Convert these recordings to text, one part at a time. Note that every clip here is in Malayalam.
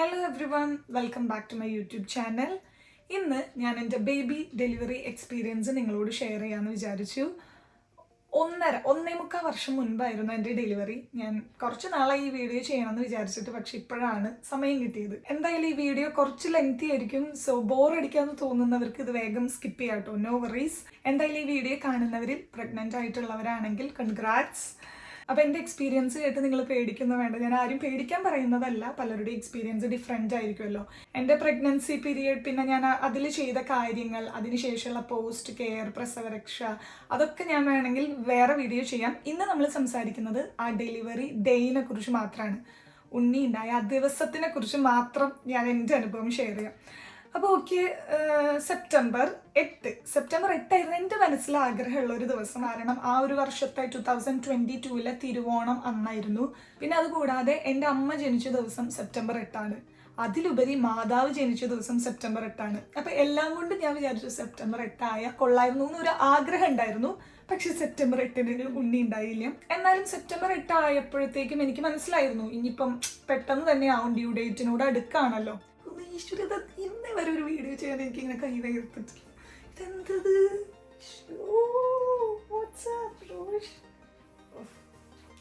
Hello everyone welcome back to my YouTube channel ഇന്ന് ഞാൻ എന്റെ ബേബി ഡെലിവറി എക്സ്പീരിയൻസ് നിങ്ങളോട് ഷെയർ ചെയ്യാമെന്ന് വിചാരിച്ചു. ഒന്നര ഒന്നേ മുക്കാൽ വർഷം മുൻപായിരുന്നു എന്റെ ഡെലിവറി ഞാൻ കുറച്ച് നാളായി ഈ വീഡിയോ ചെയ്യണമെന്ന് വിചാരിച്ചിട്ട് പക്ഷെ ഇപ്പോഴാണ് സമയം കിട്ടിയത്. എന്തായാലും ഈ വീഡിയോ കുറച്ച് ലെങ്തി ആയിരിക്കും. സോ ബോർ അടിക്കാമെന്ന് തോന്നുന്നവർക്ക് ഇത് വേഗം സ്കിപ്പ് ചെയ്യാട്ടോ. നോ വറീസ് എന്തായാലും ഈ വീഡിയോ കാണുന്നവരിൽ പ്രഗ്നന്റ് ആയിട്ടുള്ളവരാണെങ്കിൽ കൺഗ്രാറ്റ്സ് അപ്പോൾ എന്റെ എക്സ്പീരിയൻസ് കേട്ട് നിങ്ങൾ പേടിക്കുന്ന വേണ്ട. ഞാൻ ആരും പേടിക്കാൻ പറയുന്നതല്ല. പലരുടെ എക്സ്പീരിയൻസ് ഡിഫറെന്റ് ആയിരിക്കുമല്ലോ. എന്റെ പ്രഗ്നൻസി പീരിയഡ് പിന്നെ ഞാൻ അതിൽ ചെയ്ത കാര്യങ്ങൾ അതിനുശേഷമുള്ള പോസ്റ്റ് കെയർ പ്രസവരക്ഷ അതൊക്കെ ഞാൻ വേണമെങ്കിൽ വേറെ വീഡിയോ ചെയ്യാം. ഇന്ന് നമ്മൾ സംസാരിക്കുന്നത് ആ ഡെലിവറി ഡേയിനെ കുറിച്ച് മാത്രമാണ് ഉണ്ണി ഉണ്ടായ ആ ദിവസത്തിനെ കുറിച്ച് മാത്രം ഞാൻ എന്റെ അനുഭവം ഷെയർ ചെയ്യാം. അപ്പോൾ ഓക്കെ സെപ്റ്റംബർ എട്ട്. സെപ്റ്റംബർ എട്ടായിരുന്നു എന്റെ മനസ്സിൽ ആഗ്രഹമുള്ള ഒരു ദിവസം. കാരണം ആ ഒരു വർഷത്തെ ടു തൗസൻഡ് ട്വന്റി ടൂവിലെ തിരുവോണം അന്നായിരുന്നു. പിന്നെ അതുകൂടാതെ എന്റെ അമ്മ ജനിച്ച ദിവസം സെപ്റ്റംബർ എട്ടാണ്. അതിലുപരി മാതാവ് ജനിച്ച ദിവസം സെപ്റ്റംബർ എട്ടാണ്. അപ്പം എല്ലാം കൊണ്ട് ഞാൻ വിചാരിച്ചു സെപ്റ്റംബർ എട്ടായ കൊള്ളായിരുന്നു എന്നൊരു ആഗ്രഹം ഉണ്ടായിരുന്നു. പക്ഷെ സെപ്റ്റംബർ എട്ടിന് ഉണ്ണി ഉണ്ടായില്ല. എന്നാലും സെപ്റ്റംബർ എട്ട് ആയപ്പോഴത്തേക്കും എനിക്ക് മനസ്സിലായിരുന്നു ഇനിയിപ്പം പെട്ടെന്ന് തന്നെ ആവും ഡ്യൂ ഡേറ്റിനോട് അടുക്കാണല്ലോ. ഇന്നേ വരെ ഒരു വീഡിയോ ചെയ്യാൻ എനിക്ക് ഇങ്ങനെ കൈ വേർത്തിട്ടില്ല ഇതെന്തത്?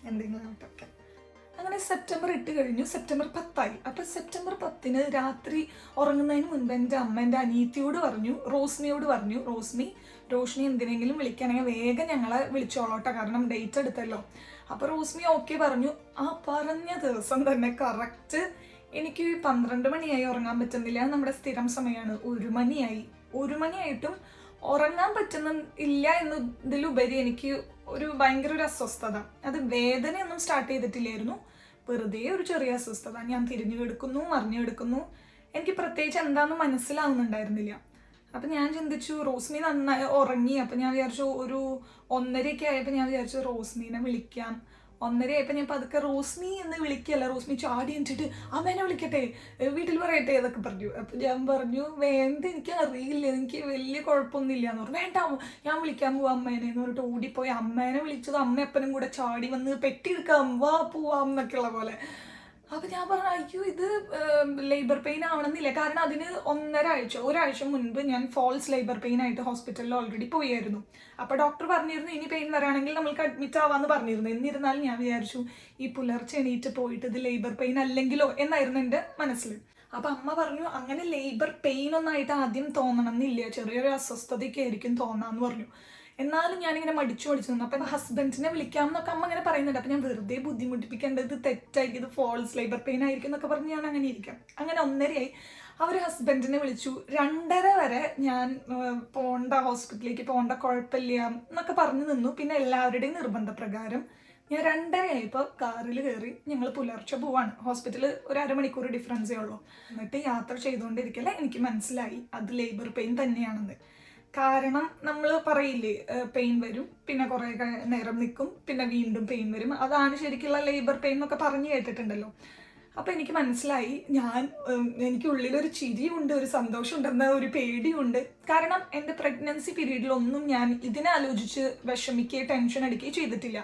എന്തെങ്കിലും അങ്ങനെ സെപ്റ്റംബർ എട്ട് കഴിഞ്ഞു. സെപ്റ്റംബർ പത്തായി. അപ്പൊ സെപ്റ്റംബർ പത്തിന് രാത്രി ഉറങ്ങുന്നതിന് മുൻപ് എന്റെ അമ്മ എന്റെ അനിയത്തിയോട് പറഞ്ഞു റോസ്മിയോട് പറഞ്ഞു റോസ്മി റോഷ്നി എന്തിനെങ്കിലും വിളിക്കണമെങ്കിൽ വേഗം ഞങ്ങളെ വിളിച്ചോളോട്ടെ. കാരണം ഡേറ്റ് എടുത്തല്ലോ. അപ്പൊ റോസ്മി ഓക്കെ പറഞ്ഞു. ആ പറഞ്ഞ ദിവസം തന്നെ കറക്റ്റ് എനിക്ക് പന്ത്രണ്ട് മണിയായി ഉറങ്ങാൻ പറ്റുന്നില്ല. നമ്മുടെ സ്ഥിരം സമയമാണ് ഒരു മണിയായി. ഒരു മണിയായിട്ടും ഉറങ്ങാൻ പറ്റുന്ന ഇല്ല എന്നതിലുപരി എനിക്ക് ഒരു ഭയങ്കര ഒരു അസ്വസ്ഥത. അത് വേദനയൊന്നും സ്റ്റാർട്ട് ചെയ്തിട്ടില്ലായിരുന്നു. വെറുതെ ഒരു ചെറിയ അസ്വസ്ഥത. ഞാൻ തിരിഞ്ഞു കിടക്കുന്നു മറിഞ്ഞു കിടക്കുന്നു. എനിക്ക് പ്രത്യേകിച്ച് എന്താന്ന് മനസ്സിലാവുന്നുണ്ടായിരുന്നില്ല. അപ്പൊ ഞാൻ ചിന്തിച്ചു റോസ്മി നന്നായി ഉറങ്ങി. അപ്പൊ ഞാൻ വിചാരിച്ചു ഒരു ഒന്നരയൊക്കെ ആയപ്പോൾ ഞാൻ വിചാരിച്ചു റോസ്മീനെ വിളിക്കാം. ഒന്നര ആയപ്പോൾ ഞാൻ പതുക്കെ റോസ്മി എന്ന് വിളിക്കല്ല. റോസ്മി ചാടി എന്നിട്ട് അമ്മേനെ വിളിക്കട്ടെ വീട്ടിൽ പറയട്ടെ എന്നൊക്കെ പറഞ്ഞു. അപ്പം ഞാൻ പറഞ്ഞു വേണ്ട എനിക്ക് അറിയില്ല എനിക്ക് വലിയ കുഴപ്പമൊന്നുമില്ല എന്ന് പറഞ്ഞു. വേണ്ട ഞാൻ വിളിക്കാൻ പോവാം അമ്മേനെ എന്ന് പറഞ്ഞിട്ട് ഓടിപ്പോയി. അമ്മേനെ വിളിച്ചത് അമ്മയപ്പനും കൂടെ ചാടി വന്ന് പെട്ടിയെടുക്കാം വാ പോവാം എന്നൊക്കെ ഉള്ള പോലെ. അപ്പൊ ഞാൻ പറഞ്ഞു അയ്യോ ഇത് ലേബർ പെയിൻ ആവണമെന്നില്ല. കാരണം അതിന് ഒന്നര ആഴ്ച ഒരാഴ്ച മുൻപ് ഞാൻ ഫോൾസ് ലേബർ പെയിൻ ആയിട്ട് ഹോസ്പിറ്റലിൽ ഓൾറെഡി പോയായിരുന്നു. അപ്പൊ ഡോക്ടർ പറഞ്ഞിരുന്നു ഇനി പെയിൻ വരാണെങ്കിൽ നമ്മൾക്ക് അഡ്മിറ്റ് ആവാന്ന് പറഞ്ഞിരുന്നു. എന്നിരുന്നാലും ഞാൻ വിചാരിച്ചു ഈ പുലർച്ചെ എണീറ്റ് പോയിട്ട് ഇത് ലേബർ പെയിൻ അല്ലെങ്കിലോ? എന്നായിരുന്നു എന്റെ മനസ്സിൽ. അപ്പൊ അമ്മ പറഞ്ഞു അങ്ങനെ ലേബർ പെയിൻ ഒന്നായിട്ട് ആദ്യം തോന്നണം എന്നില്ല ചെറിയൊരു അസ്വസ്ഥതയ്ക്കായിരിക്കും തോന്നാന്ന് പറഞ്ഞു. എന്നാലും ഞാനിങ്ങനെ മടിച്ചു മടിച്ചു നിന്നു. അപ്പം ഹസ്ബൻഡിനെ വിളിക്കാം എന്നൊക്കെ അമ്മ ഇങ്ങനെ പറയുന്നുണ്ട്. അപ്പം ഞാൻ വെറുതെ ബുദ്ധിമുട്ടിപ്പിക്കേണ്ടത് തെറ്റായിരിക്കും. ഇത് ഫോൾസ് ലേബർ പെയിൻ ആയിരിക്കും എന്നൊക്കെ പറഞ്ഞ് ഞാൻ അങ്ങനെ ഇരിക്കാം. അങ്ങനെ ഒന്നരയായി. അവർ ഹസ്ബൻഡിനെ വിളിച്ചു. രണ്ടര വരെ ഞാൻ പോണ്ട ഹോസ്പിറ്റലിലേക്ക് പോണ്ട കുഴപ്പമില്ല എന്നൊക്കെ പറഞ്ഞു നിന്നു. പിന്നെ എല്ലാവരുടെയും നിർബന്ധപ്രകാരം ഞാൻ രണ്ടരയായപ്പോൾ കാറിൽ കയറി ഞങ്ങൾ പുലർച്ചെ പോവാണ്. ഹോസ്പിറ്റലിൽ ഒരു അരമണിക്കൂർ ഡിഫറൻസേ ഉള്ളൂ. എന്നിട്ട് യാത്ര ചെയ്തുകൊണ്ടിരിക്കല എനിക്ക് മനസ്സിലായി. അത് ലേബർ പെയിൻ തന്നെയാണെന്ന്. കാരണം നമ്മൾ പറയില്ലേ പെയിൻ വരും പിന്നെ കുറേ നേരം നിൽക്കും പിന്നെ വീണ്ടും പെയിൻ വരും. അതാണ് ശരിക്കുള്ള ലേബർ പെയിൻ എന്നൊക്കെ പറഞ്ഞു കേട്ടിട്ടുണ്ടല്ലോ. അപ്പോൾ എനിക്ക് മനസ്സിലായി ഞാൻ എനിക്ക് ഉള്ളിലൊരു ചിരിയുണ്ട് ഒരു സന്തോഷമുണ്ടെന്ന ഒരു പേടിയുണ്ട്. കാരണം എന്റെ പ്രഗ്നൻസി പീരീഡിലൊന്നും ഞാൻ ഇതിനെ ആലോചിച്ച് വിഷമിക്കുകയോ ടെൻഷൻ അടിക്കുകയോ ചെയ്തിട്ടില്ല.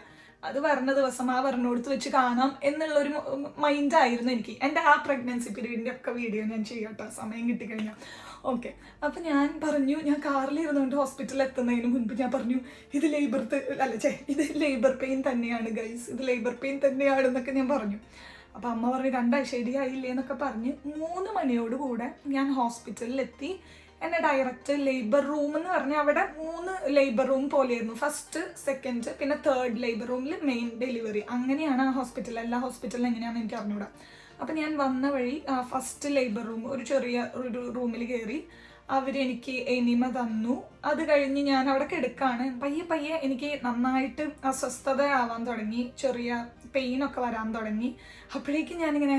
അത് വരുന്ന ദിവസം ആ വരണോടത്ത് വെച്ച് കാണാം എന്നുള്ളൊരു മൈൻഡായിരുന്നു എനിക്ക്. എന്റെ ആ പ്രഗ്നൻസി പീരീഡിന്റെ ഒക്കെ വീഡിയോ ഞാൻ ചെയ്യട്ടോ സമയം കിട്ടിക്കഴിഞ്ഞാൽ. ഓക്കെ അപ്പം ഞാൻ പറഞ്ഞു ഞാൻ കാറിൽ ഇരുന്നുകൊണ്ട് ഹോസ്പിറ്റലിൽ എത്തുന്നതിന് മുൻപ് ഞാൻ പറഞ്ഞു ഇത് ലേബർ അല്ല ചേ ഇത് ലേബർ പെയിൻ തന്നെയാണ് ഗൈസ് ഇത് ലേബർ പെയിൻ തന്നെയാണ് എന്നൊക്കെ ഞാൻ പറഞ്ഞു. അപ്പം അമ്മ പറഞ്ഞു രണ്ടാഴ്ച ശരിയായില്ലേ എന്നൊക്കെ പറഞ്ഞ് മൂന്ന് മണിയോട് കൂടെ ഞാൻ ഹോസ്പിറ്റലിൽ എത്തി. എന്നെ ഡയറക്റ്റ് ലേബർ റൂം എന്ന് പറഞ്ഞാൽ അവിടെ മൂന്ന് ലേബർ റൂം പോലെയായിരുന്നു. ഫസ്റ്റ് സെക്കൻഡ് പിന്നെ തേർഡ് ലേബർ റൂമിൽ മെയിൻ ഡെലിവറി അങ്ങനെയാണ് ആ ഹോസ്പിറ്റൽ എല്ലാ ഹോസ്പിറ്റലിലും എങ്ങനെയാണെന്ന് എനിക്ക് അറിഞ്ഞൂടാ. അപ്പം ഞാൻ വന്ന വഴി ഫസ്റ്റ് ലേബർ റൂം ഒരു ചെറിയ ഒരു റൂമിൽ കയറി അവരെനിക്ക് എനിമ തന്നു. അത് കഴിഞ്ഞ് ഞാൻ അവിടെ കിടക്കാണ് പയ്യെ പയ്യെ എനിക്ക് നന്നായിട്ട് അസ്വസ്ഥത ആവാൻ തുടങ്ങി. ചെറിയ പെയിനൊക്കെ വരാൻ തുടങ്ങി. അപ്പോഴേക്കും ഞാനിങ്ങനെ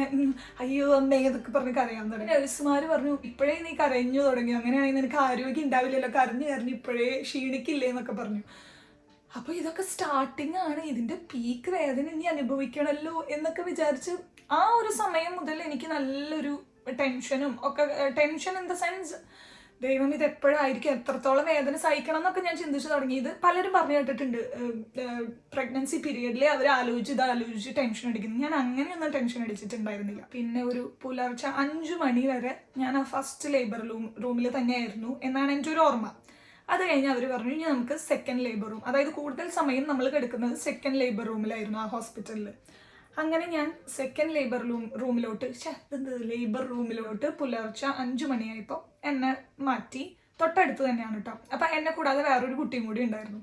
അയ്യോ അമ്മേ എന്നൊക്കെ പറഞ്ഞ് കരയാൻ തുടങ്ങി. നഴ്സുമാർ പറഞ്ഞു ഇപ്പോഴേ നീ കരഞ്ഞു തുടങ്ങി. അങ്ങനെയാണെങ്കിൽ നിനക്ക് ആരോഗ്യം ഉണ്ടാവില്ലല്ലോ. കരഞ്ഞു കരഞ്ഞ് ഇപ്പോഴേ ക്ഷീണിക്കില്ലേ എന്നൊക്കെ പറഞ്ഞു. അപ്പൊ ഇതൊക്കെ സ്റ്റാർട്ടിംഗ് ആണ്. ഇതിന്റെ പീക്ക് വേദന ഇനി അനുഭവിക്കണല്ലോ എന്നൊക്കെ വിചാരിച്ച് ആ ഒരു സമയം മുതൽ എനിക്ക് നല്ലൊരു ടെൻഷനും ഒക്കെ ടെൻഷൻ ഇൻ ദ സെൻസ് ദൈവം ഇത് എപ്പോഴായിരിക്കും? എത്രത്തോളം വേദന സഹിക്കണം എന്നൊക്കെ ഞാൻ ചിന്തിച്ചു തുടങ്ങി. ഇത് പലരും പറഞ്ഞു കേട്ടിട്ടുണ്ട്. പ്രഗ്നൻസി പീരീഡിൽ അവർ ആലോചിച്ച് ഇത് ആലോചിച്ച് ടെൻഷൻ അടിക്കുന്നു. ഞാൻ അങ്ങനെയൊന്നും ടെൻഷൻ അടിച്ചിട്ടുണ്ടായിരുന്നില്ല. പിന്നെ ഒരു പുലർച്ചെ അഞ്ചു മണി വരെ ഞാൻ ആ ഫസ്റ്റ് ലേബർ റൂം റൂമിൽ തന്നെയായിരുന്നു എന്നാണ് എന്റെ ഒരു ഓർമ്മ. അത് കഴിഞ്ഞ് അവർ പറഞ്ഞു ഇനി നമുക്ക് സെക്കൻഡ് ലേബർ റൂം അതായത് കൂടുതൽ സമയം നമ്മൾ കിടക്കുന്നത് സെക്കൻഡ് ലേബർ റൂമിലായിരുന്നു ആ ഹോസ്പിറ്റലിൽ അങ്ങനെ ഞാൻ സെക്കൻഡ് ലേബർ റൂം റൂമിലോട്ട് ലേബർ റൂമിലോട്ട് പുലർച്ചെ അഞ്ചു മണിയായപ്പോൾ എന്നെ മാറ്റി. തൊട്ടടുത്ത് തന്നെയാണ് കേട്ടോ അപ്പം എന്നെ കൂടാതെ വേറൊരു കുട്ടിയും കൂടി ഉണ്ടായിരുന്നു.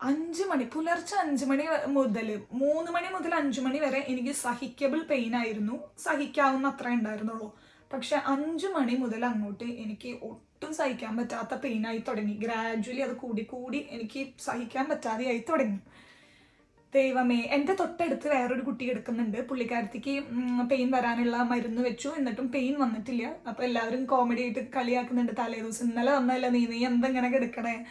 അഞ്ച് മണി പുലർച്ചെ അഞ്ച് മണി മുതൽ മൂന്ന് മണി മുതൽ അഞ്ച് മണി വരെ എനിക്ക് സഹിക്കബിൾ പെയിൻ ആയിരുന്നു. സഹിക്കാവുന്ന അത്ര ഉണ്ടായിരുന്നുള്ളൂ. പക്ഷെ അഞ്ചു മണി മുതൽ അങ്ങോട്ട് എനിക്ക് ഒട്ടും സഹിക്കാൻ പറ്റാത്ത പെയിനായി തുടങ്ങി. ഗ്രാജുവലി അത് കൂടി കൂടി എനിക്ക് സഹിക്കാൻ പറ്റാതെയായി തുടങ്ങി. ദൈവമേ എന്റെ തൊട്ടടുത്ത് വേറൊരു കുട്ടി കിടക്കുന്നുണ്ട്. പുള്ളിക്കാരത്തിക്ക് പെയിൻ വരാനുള്ള മരുന്ന് വെച്ചു. എന്നിട്ടും പെയിൻ വന്നിട്ടില്ല. അപ്പോൾ എല്ലാവരും കോമഡി ആയിട്ട് കളിയാക്കുന്നുണ്ട് തലേ ദിവസം. ഇന്നലെ വന്നതല്ല നീ? നീ എന്തെങ്ങനെ കിടക്കണേ? ഏഹ്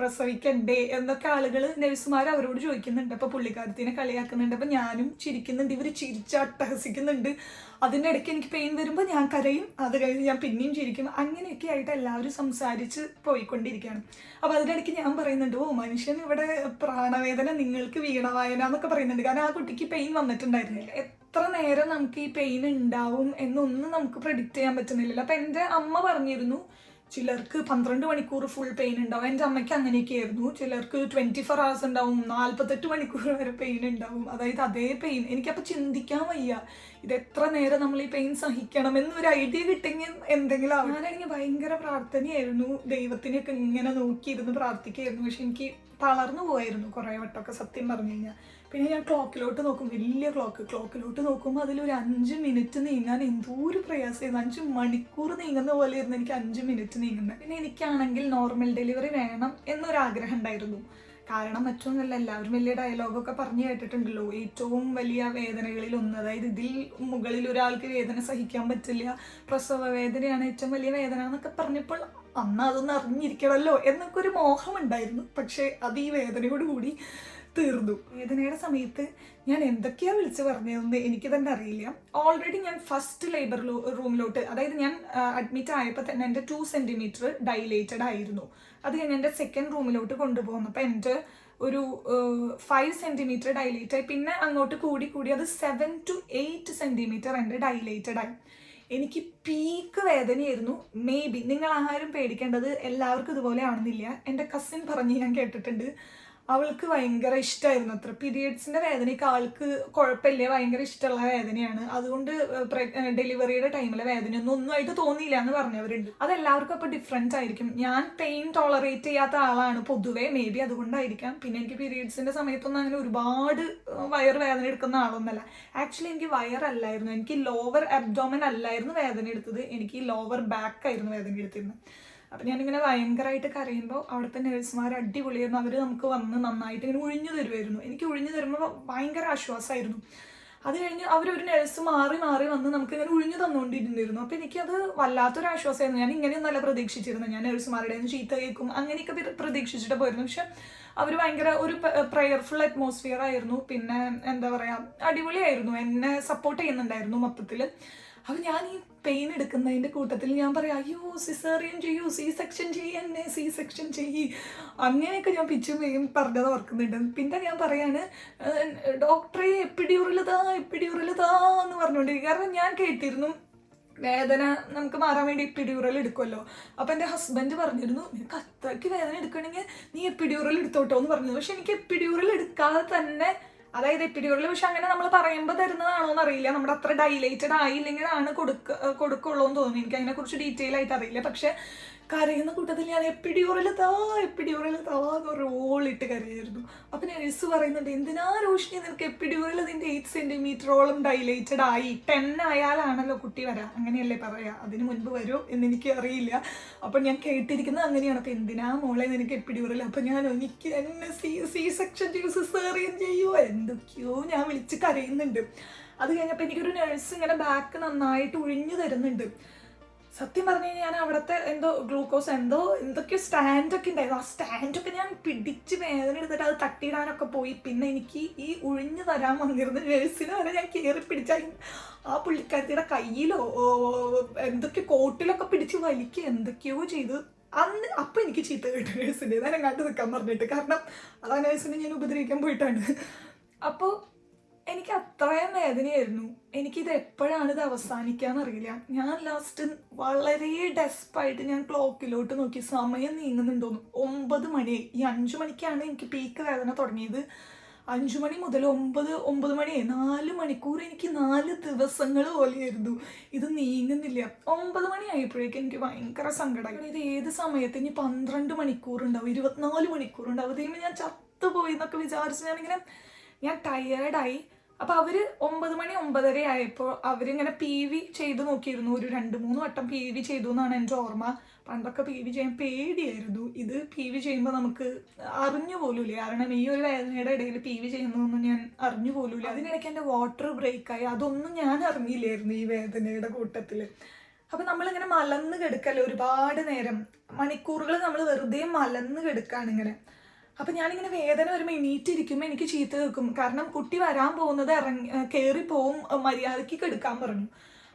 പ്രസവിക്കണ്ടേ എന്നൊക്കെ ആളുകൾ നഴ്സുമാർ അവരോട് ചോദിക്കുന്നുണ്ട്. അപ്പോൾ പുള്ളിക്കാരത്തിനെ കളിയാക്കുന്നുണ്ട്. അപ്പോൾ ഞാനും ചിരിക്കുന്നുണ്ട്. ഇവർ ചിരിച്ച് അട്ടഹസിക്കുന്നുണ്ട്. അതിന്റെ ഇടയ്ക്ക് എനിക്ക് പെയിൻ വരുമ്പോൾ ഞാൻ കരയും. അത് കഴിഞ്ഞ് ഞാൻ പിന്നെയും ചിരിക്കും. അങ്ങനെയൊക്കെ ആയിട്ട് എല്ലാവരും സംസാരിച്ച് പോയിക്കൊണ്ടിരിക്കുകയാണ്. അപ്പോൾ അതിനിടയ്ക്ക് ഞാൻ പറയുന്നുണ്ട് ഓ മനുഷ്യൻ ഇവിടെ പ്രാണവേദന നിങ്ങൾക്ക് വീണവായന എന്നൊക്കെ പറയുന്നുണ്ട്. കാരണം ആ കുട്ടിക്ക് പെയിൻ വന്നിട്ടുണ്ടായിരുന്നില്ല. എത്ര നേരം നമുക്ക് ഈ പെയിൻ ഉണ്ടാവും എന്നൊന്നും നമുക്ക് പ്രെഡിക്റ്റ് ചെയ്യാൻ പറ്റുന്നില്ലല്ലോ. അപ്പം എന്റെ അമ്മ പറഞ്ഞിരുന്നു ചിലർക്ക് പന്ത്രണ്ട് മണിക്കൂർ ഫുൾ പെയിൻ ഉണ്ടാവും. എന്റെ അമ്മയ്ക്ക് അങ്ങനെയൊക്കെ ആയിരുന്നു ചിലർക്ക് ട്വന്റി ഫോർ ഹവേഴ്സ് ഉണ്ടാവും. നാൽപ്പത്തെട്ട് മണിക്കൂർ വരെ പെയിൻ ഉണ്ടാവും. അതായത് അതേ പെയിൻ എനിക്കപ്പോൾ ചിന്തിക്കാൻ വയ്യ. ഇത് എത്ര നേരം നമ്മൾ ഈ പെയിൻ സഹിക്കണം എന്നൊരു ഐഡിയ കിട്ടിയെങ്കിൽ എന്തെങ്കിലും ആവും ഞാനാണെങ്കിൽ ഭയങ്കര പ്രാർത്ഥനയായിരുന്നു. ദൈവത്തിനെയൊക്കെ ഇങ്ങനെ നോക്കിയിരുന്ന് പ്രാർത്ഥിക്കുകയായിരുന്നു. പക്ഷെ എനിക്ക് തളർന്നു പോയായിരുന്നു കുറേ വട്ടമൊക്കെ സത്യം പറഞ്ഞു കഴിഞ്ഞാൽ. പിന്നെ ഞാൻ ക്ലോക്കിലോട്ട് നോക്കും വലിയ ക്ലോക്ക്. ക്ലോക്കിലോട്ട് നോക്കുമ്പോൾ അതിലൊരു അഞ്ച് മിനിറ്റ് നീങ്ങാൻ എന്തോ ഒരു പ്രയാസമായിരുന്നു. അഞ്ച് മണിക്കൂർ നീങ്ങുന്ന പോലെ ആയിരുന്നു എനിക്ക് അഞ്ച് മിനിറ്റ് നീങ്ങുന്നത്. പിന്നെ എനിക്കാണെങ്കിൽ നോർമൽ ഡെലിവറി വേണം എന്നൊരാഗ്രഹം ഉണ്ടായിരുന്നു. കാരണം മറ്റൊന്നുമല്ല എല്ലാവരും വലിയ ഡയലോഗൊക്കെ പറഞ്ഞു കേട്ടിട്ടുണ്ടല്ലോ. ഏറ്റവും വലിയ വേദനകളിൽ ഒന്ന് അതായത് ഇതിൽ മുകളിൽ ഒരാൾക്ക് വേദന സഹിക്കാൻ പറ്റില്ല പ്രസവ വേദനയാണ് ഏറ്റവും വലിയ വേദന എന്നൊക്കെ പറഞ്ഞപ്പോൾ അന്ന് അതൊന്ന് അറിഞ്ഞിരിക്കണമല്ലോ എന്നൊക്കെ ഒരു മോഹമുണ്ടായിരുന്നു പക്ഷേ അത് ഈ വേദനയോട് കൂടി തീർന്നു. വേദനയുടെ സമയത്ത് ഞാൻ എന്തൊക്കെയാ വിളിച്ചു പറഞ്ഞതെന്ന് എനിക്ക് തന്നെ അറിയില്ല. ഓൾറെഡി ഞാൻ ഫസ്റ്റ് ലേബർ റൂമിലോട്ട് അതായത് ഞാൻ അഡ്മിറ്റ് ആയപ്പോൾ തന്നെ എന്റെ ടു സെന്റിമീറ്റർ ഡൈലേറ്റഡ് ആയിരുന്നു. അത് ഞാൻ എന്റെ സെക്കൻഡ് റൂമിലോട്ട് കൊണ്ടുപോകുന്നപ്പോൾ എന്റെ ഒരു ഫൈവ് സെന്റിമീറ്റർ ഡൈലേറ്റ് ആയി. പിന്നെ അങ്ങോട്ട് കൂടി കൂടി അത് സെവൻ ടു എയ്റ്റ് സെന്റിമീറ്റർ എന്റെ ഡൈലേറ്റഡ് ആയി. എനിക്ക് പീക്ക് വേദനയായിരുന്നു. മേ ബി നിങ്ങൾ ആരും പേടിക്കേണ്ടത് എല്ലാവർക്കും ഇതുപോലെ ആണെന്നില്ല. എന്റെ കസിൻ പറഞ്ഞ് ഞാൻ കേട്ടിട്ടുണ്ട്. അവൾക്ക് ഭയങ്കര ഇഷ്ടമായിരുന്നു അത്ര പീരിയഡ്സിന്റെ വേദനയ്ക്ക് ആൾക്ക് കുഴപ്പമില്ല. ഭയങ്കര ഇഷ്ടമുള്ള വേദനയാണ്. അതുകൊണ്ട് ഡെലിവറിയുടെ ടൈമിലെ വേദനയൊന്നും ഒന്നുമായിട്ട് തോന്നിയില്ല എന്ന് പറഞ്ഞവരുണ്ട്. അതെല്ലാവർക്കും അപ്പോൾ ഡിഫറെന്റ് ആയിരിക്കും. ഞാൻ പെയിൻ ടോളറേറ്റ് ചെയ്യാത്ത ആളാണ് പൊതുവേ. മേ ബി അതുകൊണ്ടായിരിക്കാം. പിന്നെ എനിക്ക് പീരിയഡ്സിന്റെ സമയത്തൊന്നും അങ്ങനെ ഒരുപാട് വയർ വേദന എടുക്കുന്ന ആളൊന്നല്ല. ആക്ച്വലി എനിക്ക് വയറല്ലായിരുന്നു എനിക്ക് ലോവർ അബ്ഡോമൻ അല്ലായിരുന്നു വേദന എടുത്തത്. എനിക്ക് ലോവർ ബാക്ക് ആയിരുന്നു വേദന എടുത്തിരുന്നത്. അപ്പം ഞാനിങ്ങനെ ഭയങ്കരമായിട്ട് കരയുമ്പോൾ അവിടുത്തെ നഴ്സുമാർ അടിപൊളിയായിരുന്നു. അവർ നമുക്ക് വന്ന് നന്നായിട്ട് ഇങ്ങനെ ഒഴിഞ്ഞു തരുമായിരുന്നു എനിക്ക് ഒഴിഞ്ഞു തരുമ്പോൾ ഭയങ്കര ആശ്വാസമായിരുന്നു അത് കഴിഞ്ഞ് അവരൊരു നേഴ്സ് മാറി മാറി വന്ന് നമുക്ക് ഇങ്ങനെ ഒഴിഞ്ഞു തന്നുകൊണ്ടിരുന്നിരുന്നു അപ്പോൾ എനിക്കത് വല്ലാത്തൊരു ആശ്വാസമായിരുന്നു ഞാൻ ഇങ്ങനെയൊന്നല്ല പ്രതീക്ഷിച്ചിരുന്നു ഞാൻ നഴ്സുമാരുടെ ചീത്ത കേൾക്കും അങ്ങനെയൊക്കെ പ്ര- പ്രതീക്ഷിച്ചിട്ട് പോയിരുന്നു. പക്ഷെ അവർ ഭയങ്കര ഒരു പ്രയർഫുൾ അറ്റ്മോസ്ഫിയർ ആയിരുന്നു. പിന്നെ എന്താ പറയുക അടിപൊളിയായിരുന്നു. എന്നെ സപ്പോർട്ട് ചെയ്യുന്നുണ്ടായിരുന്നു മൊത്തത്തിൽ അപ്പം ഞാൻ ഈ പെയിൻ എടുക്കുന്നതിന്റെ കൂട്ടത്തിൽ ഞാൻ പറയാം അയ്യോ സിസേറിയൻ ചെയ്യൂ സി സെക്ഷൻ ചെയ്യ എന്നെ സി സെക്ഷൻ ചെയ്യ്. അങ്ങനെയൊക്കെ ഞാൻ പിച്ചും പെയ്യും പറഞ്ഞത് ഓർക്കുന്നുണ്ട്. പിന്നെ ഞാൻ പറയാണ് "ഏഹ്, ഡോക്ടറെ എപ്പിഡ്യൂറിൽ താ എപ്പിഡ്യൂറിൽ താ എന്ന് പറഞ്ഞുകൊണ്ടിരിക്കും. കാരണം ഞാൻ കേട്ടിരുന്നു വേദന നമുക്ക് മാറാൻ വേണ്ടി എപ്പിഡ്യൂറൽ എടുക്കുമല്ലോ. അപ്പം എന്റെ ഹസ്ബൻഡ് പറഞ്ഞിരുന്നു നിനക്ക് അത്രയ്ക്ക് വേദന എടുക്കണമെങ്കിൽ നീ എപ്പിഡ്യൂറൽ എടുത്തോട്ടോ എന്ന് പറഞ്ഞു പക്ഷെ എനിക്ക് എപ്പിഡ്യൂറൽ എടുക്കാതെ തന്നെ അതായത് എപ്പിഡിയോളിൽ പക്ഷെ അങ്ങനെ നമ്മൾ പറയുമ്പോൾ തരുന്നതാണോ എന്ന് അറിയില്ല നമ്മുടെ അത്ര ഡൈലേറ്റഡ് ആയില്ലെങ്കിലാണ് കൊടുക്ക കൊടുക്കുള്ളൂ എന്ന് തോന്നുന്നു. എനിക്ക് അതിനെക്കുറിച്ച് ഡീറ്റെയിൽ ആയിട്ട് അറിയില്ല. പക്ഷെ കരയുന്ന കൂട്ടത്തിൽ ഞാൻ എപ്പിഡ്യൂറൽ താ എപ്പിഡ്യൂറൽ താ എന്ന് റോളിട്ട് കരയായിരുന്നു. അപ്പം ഞാൻ എസ് പറയുന്നുണ്ട് എന്തിനാ റോഷിനി നിനക്ക് എപ്പിഡ്യൂറൽ നിന്റെ എയ്റ്റ് സെന്റിമീറ്ററോളം ഡൈലേറ്റഡ് ആയി? ടെൻ ആയാലാണല്ലോ കുട്ടി വരാം. അങ്ങനെയല്ലേ പറയാ. അതിന് മുൻപ് വരും എന്ന് എനിക്ക് അറിയില്ല. അപ്പം ഞാൻ കേട്ടിരിക്കുന്നത് അങ്ങനെയാണ്. അപ്പം എന്തിനാ മോളെ നിനക്ക് എപ്പിഡ്യൂറൽ അപ്പം ഞാൻ എനിക്ക് എന്നെ സി സി സെക്ഷൻ ചെയ്യൂ സിസേറിയൻ ചെയ്യുമോ എന്തൊക്കെയോ ഞാൻ വിളിച്ച് കരയുന്നുണ്ട്. അത് കഴിഞ്ഞപ്പോൾ എനിക്കൊരു നഴ്സ് ഇങ്ങനെ ബാക്ക് നന്നായിട്ട് ഒഴിഞ്ഞു തരുന്നുണ്ട്. സത്യം പറഞ്ഞു കഴിഞ്ഞാൽ ഞാൻ അവിടുത്തെ എന്തോ ഗ്ലൂക്കോസ് എന്തോ എന്തൊക്കെയോ സ്റ്റാൻഡൊക്കെ ഉണ്ടായിരുന്നു. ആ സ്റ്റാൻഡൊക്കെ ഞാൻ പിടിച്ച് വേദന എടുത്തിട്ട് അത് തട്ടിയിടാനൊക്കെ പോയി. പിന്നെ എനിക്ക് ഈ ഉഴിഞ്ഞു തരാൻ വന്നിരുന്ന നേഴ്സിന് വരെ ഞാൻ കയറി പിടിച്ച ആ പുള്ളിക്കാരത്തിയുടെ കയ്യിലോ എന്തൊക്കെയോ എന്തൊക്കെ കോട്ടിലൊക്കെ പിടിച്ച് വലിക്കുക എന്തൊക്കെയോ ചെയ്ത്. അന്ന് അപ്പം എനിക്ക് ചീത്ത കേട്ടു നേഴ്സിന്റെ നേരം കണ്ടു നിൽക്കാൻ പറഞ്ഞിട്ട്. കാരണം അതാ നേഴ്സിനെ ഞാൻ ഉപദ്രവിക്കാൻ പോയിട്ടാണ്. അപ്പോൾ എനിക്ക് അത്രയും വേദനയായിരുന്നു. എനിക്കിത് എപ്പോഴാണ് ഇത് അവസാനിക്കാന്ന് അറിയില്ല. ഞാൻ ലാസ്റ്റ് വളരെ ഡെസ്പായിട്ട് ഞാൻ ക്ലോക്കിലോട്ട് നോക്കി. സമയം നീങ്ങുന്നുണ്ടോന്ന് ഒമ്പത് മണി ഈ അഞ്ചു മണിക്കാണ് എനിക്ക് പീക്ക് വേദന തുടങ്ങിയത്. അഞ്ചു മണി മുതൽ ഒമ്പത് ഒമ്പത് മണി നാല് മണിക്കൂർ എനിക്ക് നാല് ദിവസങ്ങൾ പോലെയായിരുന്നു. ഇത് നീങ്ങുന്നില്ല. ഒമ്പത് മണി ആയപ്പോഴേക്കും എനിക്ക് ഭയങ്കര സങ്കടമായി ഇത് ഏത് സമയത്ത്? ഇനി പന്ത്രണ്ട് മണിക്കൂർ ഉണ്ടാവും. ഇരുപത്തിനാല് മണിക്കൂർ ഉണ്ടാവും. ഇതേമേ ഞാൻ ചത്തുപോയി എന്നൊക്കെ വിചാരിച്ച് ഞാനിങ്ങനെ ഞാൻ ടയേർഡായി അപ്പൊ അവർ ഒമ്പത് മണി ഒമ്പതര ആയപ്പോൾ അവരിങ്ങനെ പി വി ചെയ്ത് നോക്കിയിരുന്നു. ഒരു രണ്ട് മൂന്ന് വട്ടം പി വി ചെയ്തു എന്നാണ് എന്റെ ഓർമ്മ. പണ്ടൊക്കെ പി വി ചെയ്യാൻ പേടിയായിരുന്നു. ഇത് പി വി ചെയ്യുമ്പോൾ നമുക്ക് അറിഞ്ഞു പോലുമില്ല കാരണം ഈ ഒരു വേദനയുടെ ഇടയിൽ പി വി ചെയ്യുന്നതൊന്നും ഞാൻ അറിഞ്ഞു പോലുമില്ല അതിനിടയ്ക്ക് എന്റെ വാട്ടർ ബ്രേക്കായി അതൊന്നും ഞാൻ അറിഞ്ഞില്ലായിരുന്നു ഈ വേദനയുടെ കൂട്ടത്തിൽ അപ്പൊ നമ്മളിങ്ങനെ മലന്ന് കിടക്കല്ലേ? ഒരുപാട് നേരം. മണിക്കൂറുകൾ നമ്മൾ വെറുതെ മലന്ന് കിടക്കുകയാണ് ഇങ്ങനെ. അപ്പൊ ഞാനിങ്ങനെ വേദന വരുമ്പോൾ എണീറ്റിരിക്കുമ്പോൾ എനിക്ക് ചീത്ത കേൾക്കും. കാരണം കുട്ടി വരാൻ പോകുന്നത് ഇറങ്ങി കയറി പോവും മര്യാദയ്ക്ക് കെടുക്കാൻ പറഞ്ഞു.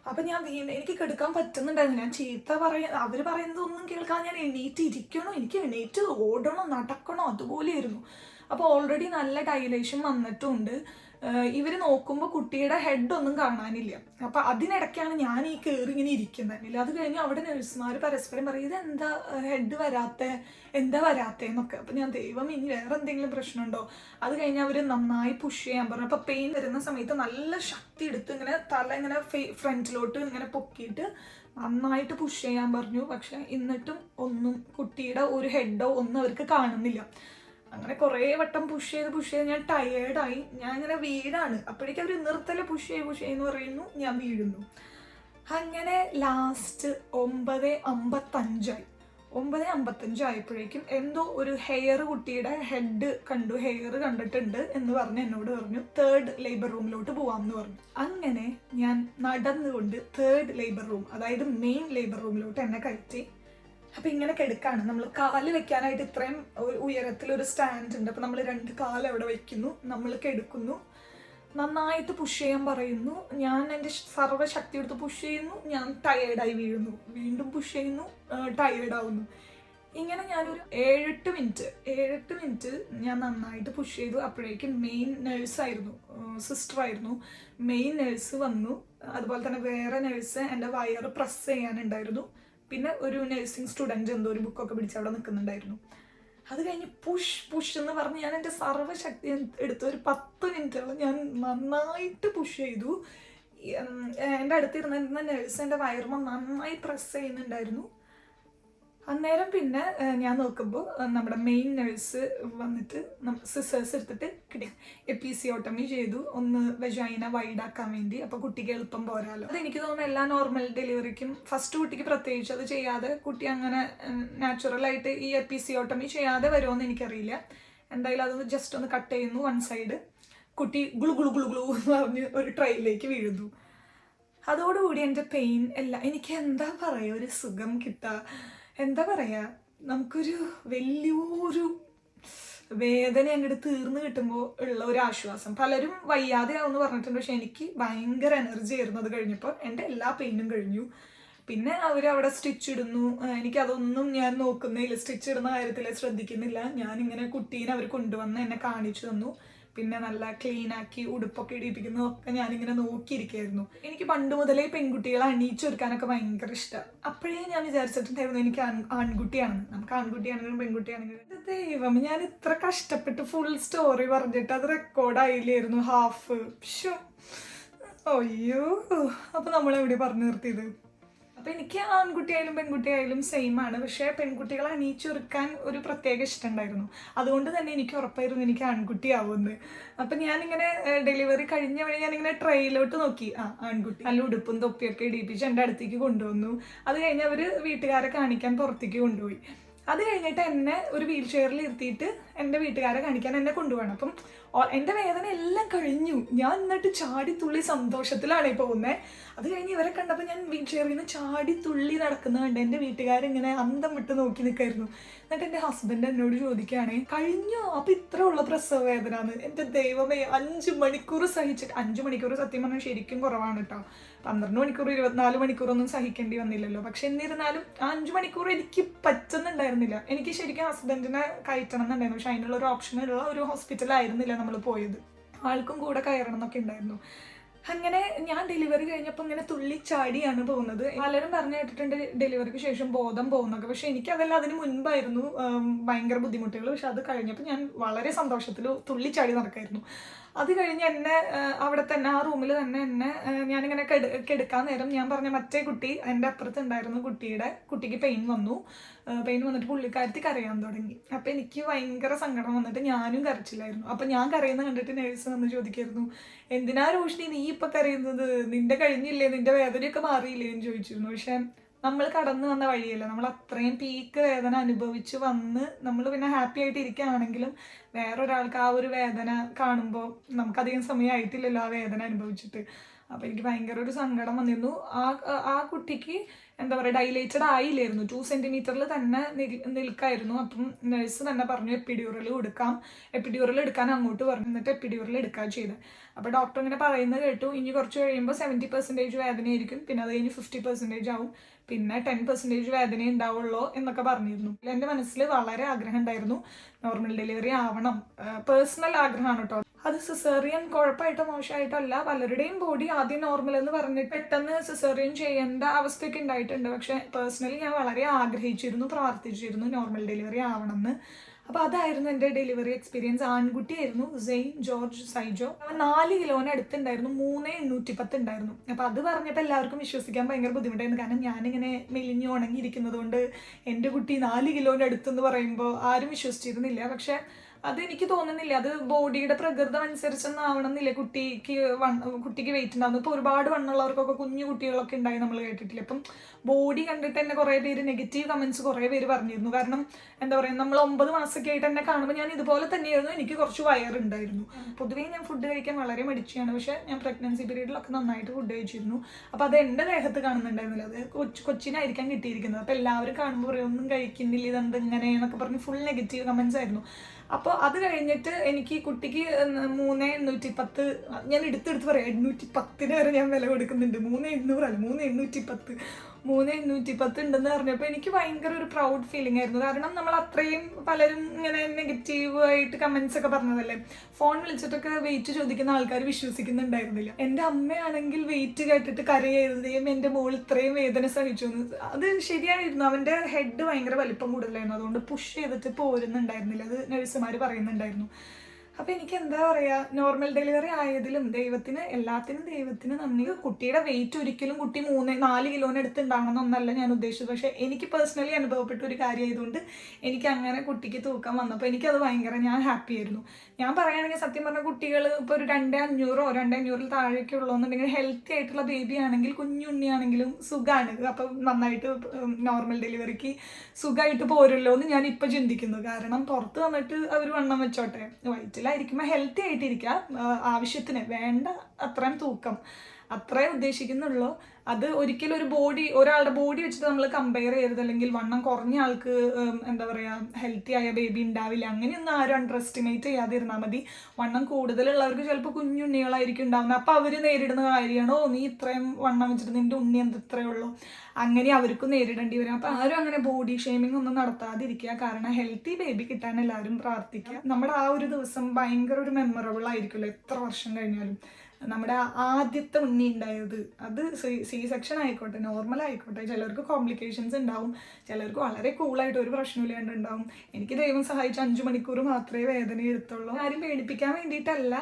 അപ്പൊ ഞാൻ വീണ്ടും എനിക്ക് കെടുക്കാൻ പറ്റുന്നുണ്ടായിരുന്നു. ഞാൻ ചീത്ത പറയ അവർ പറയുന്നതൊന്നും കേൾക്കാൻ ഞാൻ എണീറ്റിരിക്കണോ? എനിക്ക് എണീറ്റ് ഓടണോ നടക്കണോ? അതുപോലെയായിരുന്നു. അപ്പോൾ ഓൾറെഡി നല്ല ഡൈലേഷൻ വന്നിട്ടുണ്ട് ഇവർ നോക്കുമ്പോൾ കുട്ടിയുടെ ഹെഡ് ഒന്നും കാണാനില്ല. അപ്പം അതിനിടയ്ക്കാണ് ഞാൻ ഈ കയറി ഇങ്ങനെ ഇരിക്കുന്നത് അത് കഴിഞ്ഞ് അവിടെ നഴ്സുമാർ പരസ്പരം പറയും ഇത് എന്താ ഹെഡ് വരാത്ത? എന്താ വരാത്ത? എന്നൊക്കെ. അപ്പം ഞാൻ ദൈവം ഇനി വേറെ എന്തെങ്കിലും പ്രശ്നമുണ്ടോ? അത് കഴിഞ്ഞ് അവർ നന്നായി പുഷ് ചെയ്യാൻ പറഞ്ഞു അപ്പം പെയിൻ വരുന്ന സമയത്ത് നല്ല ശക്തി എടുത്ത് ഇങ്ങനെ തല ഇങ്ങനെ ഫ്രണ്ടിലോട്ട് ഇങ്ങനെ പൊക്കിയിട്ട് നന്നായിട്ട് പുഷ് ചെയ്യാൻ പറഞ്ഞു. പക്ഷെ എന്നിട്ടും ഒന്നും കുട്ടിയുടെ ഒരു ഹെഡോ ഒന്നും അവർക്ക് കാണുന്നില്ല. അങ്ങനെ കുറേ വട്ടം പുഷ് ചെയ്ത് പുഷ് ചെയ്ത് ഞാൻ ടയേർഡായി ഞാൻ ഇങ്ങനെ വീഴാണ് അപ്പോഴേക്കും അവർ നിർത്തല പുഷ് ചെയ്ത് പുഷ് ചെയ്യുന്നു പറയുന്നു. ഞാൻ വീഴുന്നു. അങ്ങനെ ലാസ്റ്റ് ഒമ്പത് അമ്പത്തഞ്ചായി. ഒമ്പത് അമ്പത്തഞ്ചായപ്പോഴേക്കും എന്തോ ഒരു ഹെയർ കുട്ടിയുടെ ഹെഡ് കണ്ടു. ഹെയർ കണ്ടിട്ടുണ്ട് എന്ന് പറഞ്ഞ് എന്നോട് പറഞ്ഞു തേർഡ് ലേബർ റൂമിലോട്ട് പോവാമെന്ന് പറഞ്ഞു. അങ്ങനെ ഞാൻ നടന്നുകൊണ്ട് തേർഡ് ലേബർ റൂം അതായത് മെയിൻ ലേബർ റൂമിലോട്ട് എന്നെ കയറ്റി. അപ്പൊ ഇങ്ങനെ കിടക്കാണ് നമ്മൾ കാൽ വെക്കാനായിട്ട് ഇത്രയും ഉയരത്തിൽ ഒരു സ്റ്റാൻഡ് ഉണ്ട്. അപ്പൊ നമ്മൾ രണ്ട് കാൽ അവിടെ വെക്കുന്നു. നമ്മൾ കിടക്കുന്നു നന്നായിട്ട് പുഷ് ചെയ്യാൻ പറയുന്നു. ഞാൻ എന്റെ സർവശക്തി എടുത്ത് പുഷ് ചെയ്യുന്നു. ഞാൻ ടയേർഡായി വീഴുന്നു. വീണ്ടും പുഷ് ചെയ്യുന്നു. ടയേർഡ് ആവുന്നു. ഇങ്ങനെ ഞാനൊരു ഏഴെട്ട് മിനിറ്റ് ഏഴെട്ട് മിനിറ്റ് ഞാൻ നന്നായിട്ട് പുഷ് ചെയ്തു. അപ്പോഴേക്കും മെയിൻ നേഴ്സായിരുന്നു സിസ്റ്റർ ആയിരുന്നു. മെയിൻ നേഴ്സ് വന്നു. അതുപോലെ തന്നെ വേറെ നേഴ്സ് എന്റെ വയറ് പ്രസ് ചെയ്യാനുണ്ടായിരുന്നു. പിന്നെ ഒരു നഴ്സിംഗ് സ്റ്റുഡന്റ് എന്തോ ഒരു ബുക്കൊക്കെ പിടിച്ച് അവിടെ നിൽക്കുന്നുണ്ടായിരുന്നു. അത് കഴിഞ്ഞ് പുഷ് പുഷ് എന്ന് പറഞ്ഞ് ഞാൻ എന്റെ സർവശക്തി എടുത്ത ഒരു പത്ത് മിനിറ്റോളം ഞാൻ നന്നായിട്ട് പുഷ് ചെയ്തു. എന്റെ അടുത്തിരുന്ന നഴ്സ് എന്റെ വയറുമ്പോൾ നന്നായി പ്രസ് ചെയ്യുന്നുണ്ടായിരുന്നു. അന്നേരം പിന്നെ ഞാൻ നോക്കുമ്പോൾ നമ്മുടെ മെയിൻ നഴ്സ് വന്നിട്ട് സിസേഴ്സ് എടുത്തിട്ട് കിട്ടി എപ്പിസിയോട്ടമി ചെയ്തു. ഒന്ന് വെജൈന വൈഡാക്കാൻ വേണ്ടി. അപ്പോൾ കുട്ടിക്ക് എളുപ്പം പോരാലോ. അത് എനിക്ക് തോന്നുന്നു എല്ലാ നോർമൽ ഡെലിവറിക്കും ഫസ്റ്റ് കുട്ടിക്ക് പ്രത്യേകിച്ച് അത് ചെയ്യാതെ കുട്ടി അങ്ങനെ നാച്ചുറൽ ആയിട്ട് ഈ എപ്പിസിയോട്ടമി ചെയ്യാതെ വരുമെന്ന് എനിക്കറിയില്ല. എന്തായാലും അതൊന്ന് ജസ്റ്റ് ഒന്ന് കട്ട് ചെയ്യുന്നു വൺ സൈഡ് കുട്ടി ഗുളു ഗുളു ഗുളു ഗുളു എന്ന് പറഞ്ഞ് ഒരു ട്രൈയിലേക്ക് വീഴുന്നു. അതോടുകൂടി എന്റെ പെയിൻ എല്ലാം എനിക്ക് എന്താ പറയുക ഒരു സുഖം കിട്ടുക എന്താ പറയാ നമുക്കൊരു വലിയൊരു വേദന അങ്ങോട്ട് തീർന്നു കിട്ടുമ്പോൾ ഉള്ള ഒരു ആശ്വാസം. പലരും വയ്യാതെയാവുമെന്ന് പറഞ്ഞിട്ടുണ്ട്. പക്ഷെ എനിക്ക് ഭയങ്കര എനർജി ആയിരുന്നു അത് കഴിഞ്ഞപ്പോൾ. എന്റെ എല്ലാ പെയിനും കഴിഞ്ഞു. പിന്നെ അവർ അവിടെ സ്റ്റിച്ച് ഇടുന്നു. എനിക്കതൊന്നും ഞാൻ നോക്കുന്നില്ല. സ്റ്റിച്ച് ഇടുന്ന കാര്യത്തിൽ ശ്രദ്ധിക്കുന്നില്ല. ഞാൻ ഇങ്ങനെ കുട്ടീനെ അവർ കൊണ്ടുവന്ന് എന്നെ കാണിച്ചു തന്നു. പിന്നെ നല്ല ക്ലീൻ ആക്കി ഉടുപ്പൊക്കെ ഇടിപ്പിക്കുന്നതൊക്കെ ഞാനിങ്ങനെ നോക്കിയിരിക്കുകയായിരുന്നു എനിക്ക് പണ്ട് മുതലേ പെൺകുട്ടികളെ അണിയിച്ചൊരുക്കാനൊക്കെ ഭയങ്കര ഇഷ്ടം. അപ്പോഴേ ഞാൻ വിചാരിച്ചിട്ടുണ്ടായിരുന്നു എനിക്ക് ആൺകുട്ടിയാണ് നമുക്ക് ആൺകുട്ടിയാണെങ്കിലും പെൺകുട്ടിയാണെങ്കിലും. ദൈവം ഞാൻ ഇത്ര കഷ്ടപ്പെട്ട് ഫുൾ സ്റ്റോറി പറഞ്ഞിട്ട് അത് റെക്കോർഡ് ആയില്ലായിരുന്നു ഹാഫ് ഷോ അയ്യോ. അപ്പൊ നമ്മളെവിടെ പറഞ്ഞു നിർത്തിയത്? അപ്പൊ എനിക്ക് ആൺകുട്ടിയായാലും പെൺകുട്ടിയായാലും സെയിം ആണ്. പക്ഷേ പെൺകുട്ടികളെ അണിയിച്ചൊരുക്കാൻ ഒരു പ്രത്യേക ഇഷ്ടമുണ്ടായിരുന്നു. അതുകൊണ്ട് തന്നെ എനിക്ക് ഉറപ്പായിരുന്നു എനിക്ക് ആൺകുട്ടിയാവുമെന്ന്. അപ്പൊ ഞാനിങ്ങനെ ഡെലിവറി കഴിഞ്ഞ വഴി ഞാനിങ്ങനെ ട്രെയിലോട്ട് നോക്കി. ആ ആൺകുട്ടി നല്ല ഉടുപ്പും തൊപ്പിയൊക്കെ ഇടിപ്പിച്ച് എന്റെ അടുത്തേക്ക് കൊണ്ടുവന്നു. അത് കഴിഞ്ഞ് അവർ വീട്ടുകാരെ കാണിക്കാൻ പുറത്തേക്ക് കൊണ്ടുപോയി. അത് കഴിഞ്ഞിട്ട് എന്നെ ഒരു വീൽ ചെയറിൽ ഇരുത്തിയിട്ട് എന്റെ വീട്ടുകാരെ കാണിക്കാൻ എന്നെ കൊണ്ടുപോകണം. അപ്പം എന്റെ വേദന എല്ലാം കഴിഞ്ഞു. ഞാൻ എന്നിട്ട് ചാടി തുള്ളി സന്തോഷത്തിലാണ് ഇപ്പോൾ പോകുന്നത് അത് കഴിഞ്ഞ് ഇവരെ കണ്ടപ്പോൾ ഞാൻ വീട്ടിൽ നിന്ന് ചാടി തുള്ളി നടക്കുന്നത് കണ്ട് എന്റെ വീട്ടുകാരിങ്ങനെ അന്തം വിട്ട് നോക്കി നിൽക്കായിരുന്നു എന്നിട്ട് എന്റെ ഹസ്ബൻഡ് എന്നോട് ചോദിക്കുകയാണ് കഴിഞ്ഞു? അപ്പം ഇത്ര ഉള്ള പ്രസവ വേദന എന്ന് എന്റെ ദൈവമേ അഞ്ച് മണിക്കൂർ സഹിച്ചിട്ട് അഞ്ച് മണിക്കൂർ സത്യം പറഞ്ഞാൽ ശരിക്കും കുറവാണ് കേട്ടോ പന്ത്രണ്ട് മണിക്കൂർ ഇരുപത്തിനാല് മണിക്കൂറൊന്നും സഹിക്കേണ്ടി വന്നില്ലല്ലോ. പക്ഷെ എന്നിരുന്നാലും ആ അഞ്ച് മണിക്കൂർ എനിക്ക് പറ്റുന്നുണ്ടായിരുന്നില്ല. എനിക്ക് ശരിക്കും ഹസ്ബൻഡിനെ കയറ്റണം എന്നുണ്ടായിരുന്നു. പക്ഷെ അതിനുള്ള ഒരു ഓപ്ഷനുള്ള ഒരു ഹോസ്പിറ്റലായിരുന്നില്ല നമ്മൾ പോയത്. ആൾക്കും കൂടെ കയറണം എന്നൊക്കെ ഉണ്ടായിരുന്നു. അങ്ങനെ ഞാൻ ഡെലിവറി കഴിഞ്ഞപ്പോൾ ഇങ്ങനെ തുള്ളി ചാടിയാണ് പോകുന്നത്. പലരും പറഞ്ഞു കേട്ടിട്ടുണ്ട് ഡെലിവറിക്ക് ശേഷം ബോധം പോകുന്നൊക്കെ. പക്ഷെ എനിക്ക് അതല്ല അതിന് മുൻപായിരുന്നു. ഭയങ്കര ബുദ്ധിമുട്ടുകൾ. പക്ഷെ അത് കഴിഞ്ഞപ്പോൾ ഞാൻ വളരെ സന്തോഷത്തിൽ തുള്ളിച്ചാടി നടക്കായിരുന്നു. അത് കഴിഞ്ഞ് എന്നെ അവിടെ തന്നെ ആ റൂമിൽ തന്നെ എന്നെ ഞാനിങ്ങനെ കെട കെടുക്കാൻ നേരം ഞാൻ പറഞ്ഞ മറ്റേ കുട്ടി എന്റെ അപ്പുറത്ത് ഉണ്ടായിരുന്ന കുട്ടിയുടെ കുട്ടിക്ക് പെയിൻ വന്നു. പെയിൻ വന്നിട്ട് പുള്ളിക്കാരത്തി കരയാൻ തുടങ്ങി. അപ്പം എനിക്ക് ഭയങ്കര സങ്കടം വന്നിട്ട് ഞാനും കരച്ചില്ലായിരുന്നു. അപ്പം ഞാൻ കരയുന്ന കണ്ടിട്ട് നേഴ്സ് വന്ന് ചോദിക്കായിരുന്നു എന്തിനാ രോഷിനി നീ ഇപ്പം കരയുന്നത്? നിന്റെ കഴിഞ്ഞില്ലേ? നിന്റെ വേദനയൊക്കെ മാറിയില്ലേ? എന്ന് ചോദിച്ചിരുന്നു. പക്ഷെ നമ്മൾ കടന്നു വന്ന വഴിയല്ല? നമ്മൾ അത്രയും പീക്ക് വേദന അനുഭവിച്ച് വന്ന് നമ്മൾ പിന്നെ ഹാപ്പി ആയിട്ട് ഇരിക്കുകയാണെങ്കിലും വേറൊരാൾക്ക് ആ ഒരു വേദന കാണുമ്പോൾ നമുക്കധികം സമയമായിട്ടില്ലല്ലോ ആ വേദന അനുഭവിച്ചിട്ട്. അപ്പോൾ എനിക്ക് ഭയങ്കര ഒരു സങ്കടം വന്നിരുന്നു. ആ ആ കുട്ടിക്ക് എന്താ പറയുക ഡൈലേറ്റഡ് ആയില്ലായിരുന്നു. ടു സെന്റിമീറ്ററിൽ തന്നെ നിൽ- നിൽക്കായിരുന്നു. അപ്പം നഴ്സ് തന്നെ പറഞ്ഞു എപ്പിഡ്യൂറൽ കൊടുക്കാം. എപ്പിഡ്യൂറൽ എടുക്കാൻ അങ്ങോട്ട് പറഞ്ഞു എന്നിട്ട് എപ്പിഡ്യൂറൽ എടുക്കാൻ ചെയ്ത് അപ്പോൾ ഡോക്ടർ ഇങ്ങനെ പറയുന്നത് കേട്ടു. ഇനി കുറച്ച് കഴിയുമ്പോൾ സെവന്റി പെർസെന്റേജ് വേദനയായിരിക്കും. പിന്നെ അത് കഴിഞ്ഞ് ഫിഫ്റ്റി പെർസെന്റേജ് ആവും. പിന്നെ ടെൻ പെർസെന്റേജ് വേദന ഉണ്ടാവുള്ളൂ എന്നൊക്കെ പറഞ്ഞിരുന്നു. എന്റെ മനസ്സിൽ വളരെ ആഗ്രഹം ഉണ്ടായിരുന്നു. നോർമൽ ഡെലിവറി ആവണം. പേഴ്സണൽ ആഗ്രഹമാണ് കേട്ടോ. അത് സിസേറിയൻ കുഴപ്പമായിട്ടോ മോശമായിട്ടോ അല്ല പലരുടെയും ബോഡി ആദ്യം നോർമൽ എന്ന് പറഞ്ഞിട്ട് പെട്ടെന്ന് സിസേറിയൻ ചെയ്യേണ്ട അവസ്ഥയൊക്കെ ഉണ്ടായിട്ടുണ്ട്. പക്ഷെ പേഴ്സണലി ഞാൻ വളരെ ആഗ്രഹിച്ചിരുന്നു പ്രാർത്ഥിച്ചിരുന്നു നോർമൽ ഡെലിവറി ആവണമെന്ന്. അപ്പോൾ അതായിരുന്നു എന്റെ ഡെലിവറി എക്സ്പീരിയൻസ് ആൺകുട്ടിയായിരുന്നു സെയിൻ ജോർജ് സൈജോ നാല് കിലോന് അടുത്തുണ്ടായിരുന്നു മൂന്ന് എണ്ണൂറ്റി പത്ത് ഉണ്ടായിരുന്നു. അപ്പോൾ അത് പറഞ്ഞപ്പോൾ എല്ലാവർക്കും വിശ്വസിക്കാൻ ഭയങ്കര ബുദ്ധിമുട്ടായിരുന്നു. കാരണം ഞാനിങ്ങനെ മെലിഞ്ഞു ഉണങ്ങിയിരിക്കുന്നത് കൊണ്ട് എന്റെ കുട്ടി നാല് കിലോന്റെ അടുത്തെന്ന് പറയുമ്പോൾ ആരും വിശ്വസിച്ചിരുന്നില്ല. പക്ഷേ അത് എനിക്ക് തോന്നുന്നില്ല. അത് ബോഡിയുടെ പ്രകൃതം അനുസരിച്ചൊന്നും ആവണമെന്നില്ല കുട്ടിക്ക് കുട്ടിക്ക് വെയിറ്റ് ഉണ്ടാകുന്നു ഇപ്പോൾ ഒരുപാട് വണ്ണുള്ളവർക്കൊക്കെ കുഞ്ഞു കുട്ടികളൊക്കെ ഉണ്ടായി നമ്മൾ കേട്ടിട്ടില്ല? അപ്പം ബോഡി കണ്ടിട്ട് തന്നെ കുറേ പേര് നെഗറ്റീവ് കമൻസ് കുറേ പേര് പറഞ്ഞിരുന്നു. കാരണം എന്താ പറയുക നമ്മൾ ഒമ്പത് മാസമൊക്കെ ആയിട്ട് എന്നെ കാണുമ്പോൾ ഞാൻ ഇതുപോലെ തന്നെയായിരുന്നു. എനിക്ക് കുറച്ച് വയറുണ്ടായിരുന്നു. പൊതുവേ ഞാൻ ഫുഡ് കഴിക്കാൻ വളരെ മടിച്ചാണ്. പക്ഷേ ഞാൻ പ്രഗ്നൻസി പീരീഡിലൊക്കെ നന്നായിട്ട് ഫുഡ് കഴിച്ചിരുന്നു. അപ്പോൾ അത് എന്റെ ദേഹത്ത് കാണുന്നുണ്ടായിരുന്നില്ല. അത് കൊച്ചു കൊച്ചിനായിരിക്കാൻ കിട്ടിയിരിക്കുന്നത്. അപ്പോൾ എല്ലാവരും കാണുമ്പോൾ പറയും ഒന്നും കഴിക്കുന്നില്ല. ഇതെന്ത് ഇങ്ങനെ എന്നൊക്കെ പറഞ്ഞ് ഫുൾ നെഗറ്റീവ് കമൻസ് ആയിരുന്നു. അപ്പോൾ അത് കഴിഞ്ഞിട്ട് എനിക്ക് കുട്ടിക്ക് മൂന്ന് എണ്ണൂറ്റി പത്ത് ഞാൻ എടുത്തെടുത്ത് പറയാം എണ്ണൂറ്റി പത്തിന് വരെ ഞാൻ വില കൊടുക്കുന്നുണ്ട്. മൂന്ന് എണ്ണൂറല്ല മൂന്ന് എണ്ണൂറ്റി പത്ത് മൂന്ന് എണ്ണൂറ്റി പത്ത് ഉണ്ടെന്ന് പറഞ്ഞപ്പോൾ എനിക്ക് ഭയങ്കര ഒരു പ്രൗഡ് ഫീലിംഗ് ആയിരുന്നു. കാരണം നമ്മൾ അത്രയും പലരും ഇങ്ങനെ നെഗറ്റീവ് ആയിട്ട് കമൻസ് ഒക്കെ പറഞ്ഞതല്ലേ? ഫോൺ വിളിച്ചിട്ടൊക്കെ വെയിറ്റ് ചോദിക്കുന്ന ആൾക്കാർ വിശ്വസിക്കുന്നുണ്ടായിരുന്നില്ല. എന്റെ അമ്മയാണെങ്കിൽ വെയിറ്റ് കേട്ടിട്ട് കരയായിരുന്നേയും എന്റെ മോൾ ഇത്രയും വേദന സഹിച്ചു അത് ശരിയായിരുന്നു. അവന്റെ ഹെഡ് ഭയങ്കര വലിപ്പം കൂടുതലായിരുന്നു. അതുകൊണ്ട് പുഷ് ചെയ്തിട്ട് പോരുന്നുണ്ടായിരുന്നില്ല. അത് നഴ്സുമാർ പറയുന്നുണ്ടായിരുന്നു. അപ്പൊ എനിക്ക് എന്താ പറയാ നോർമൽ ഡെലിവറി ആയതിലും ദൈവത്തിന് എല്ലാത്തിനും ദൈവത്തിന് നന്ദി. കുട്ടിയുടെ വെയിറ്റ് ഒരിക്കലും കുട്ടി മൂന്ന് നാല് കിലോന് അടുത്ത് ഉണ്ടാവണമെന്നൊന്നല്ല ഞാൻ ഉദ്ദേശിച്ചത്. പക്ഷെ എനിക്ക് പേഴ്സണലി അനുഭവപ്പെട്ട ഒരു കാര്യമായതുകൊണ്ട് എനിക്ക് അങ്ങനെ കുട്ടിക്ക് തൂക്കം വന്നപ്പോൾ എനിക്കത് ഭയങ്കര ഞാൻ ഹാപ്പി ആയിരുന്നു. ഞാൻ പറയുകയാണെങ്കിൽ സത്യം പറഞ്ഞ കുട്ടികൾ ഇപ്പോൾ ഒരു രണ്ട് അഞ്ഞൂറോ രണ്ട് അഞ്ഞൂറിൽ താഴേക്ക് ഉള്ളതെന്നുണ്ടെങ്കിൽ ഹെൽത്തി ആയിട്ടുള്ള ബേബി ആണെങ്കിൽ കുഞ്ഞുണ്ണിയാണെങ്കിലും സുഖമാണ് അപ്പം നന്നായിട്ട് നോർമൽ ഡെലിവറിക്ക് സുഖമായിട്ട് പോരല്ലോ എന്ന് ഞാൻ ഇപ്പോൾ ചിന്തിക്കുന്നു. കാരണം പുറത്ത് വന്നിട്ട് അവർ വണ്ണം വെച്ചോട്ടെ. വയറ്റിലായിരിക്കുമ്പോൾ ഹെൽത്തി ആയിട്ടിരിക്കുക. ആവശ്യത്തിന് വേണ്ട അത്രയും തൂക്കം. അത്രേ ഉദ്ദേശിക്കുന്നുള്ളൂ. അത് ഒരിക്കലും ഒരു ബോഡി ഒരാളുടെ ബോഡി വെച്ചിട്ട് നമ്മൾ കമ്പയർ ചെയ്യരുത്. അല്ലെങ്കിൽ വണ്ണം കുറഞ്ഞ ആൾക്ക് എന്താ പറയുക ഹെൽത്തി ആയ ബേബി ഉണ്ടാവില്ല. അങ്ങനെയൊന്നും ആരും അണ്ടർ എസ്റ്റിമേറ്റ് ചെയ്യാതിരുന്നാൽ മതി. വണ്ണം കൂടുതലുള്ളവർക്ക് ചിലപ്പോൾ കുഞ്ഞുണ്ണികളായിരിക്കും ഉണ്ടാവുന്നത്. അപ്പോൾ അവർ നേരിടുന്ന കാര്യമാണ് ഓ നീ ഇത്രയും വണ്ണം വെച്ചിട്ട് നിന്റെ ഉണ്ണി എന്ത് ഇത്രയേ ഉള്ളൂ? അങ്ങനെ അവർക്കും നേരിടേണ്ടി വരും. അപ്പോൾ ആരും അങ്ങനെ ബോഡി ഷേമിംഗ് ഒന്നും നടത്താതിരിക്കുക. കാരണം ഹെൽത്തി ബേബി കിട്ടാൻ എല്ലാവരും പ്രാർത്ഥിക്കുക. നമ്മുടെ ആ ഒരു ദിവസം ഭയങ്കര ഒരു മെമ്മറബിൾ ആയിരിക്കുമല്ലോ. എത്ര വർഷം കഴിഞ്ഞാലും. നമ്മുടെ ആദ്യത്തെ ഉണ്ണി ഉണ്ടായത്. അത് സി സെക്ഷൻ ആയിക്കോട്ടെ നോർമൽ ആയിക്കോട്ടെ. ചിലർക്ക് കോംപ്ലിക്കേഷൻസ് ഉണ്ടാവും. ചിലർക്ക് വളരെ കൂളായിട്ട് ഒരു പ്രശ്നമില്ലാണ്ട് ഉണ്ടാവും എനിക്ക് ദൈവം സഹായിച്ച അഞ്ചു മണിക്കൂർ മാത്രമേ വേദന എടുത്തുള്ളൂ. ആരും പേടിപ്പിക്കാൻ വേണ്ടിയിട്ടല്ല.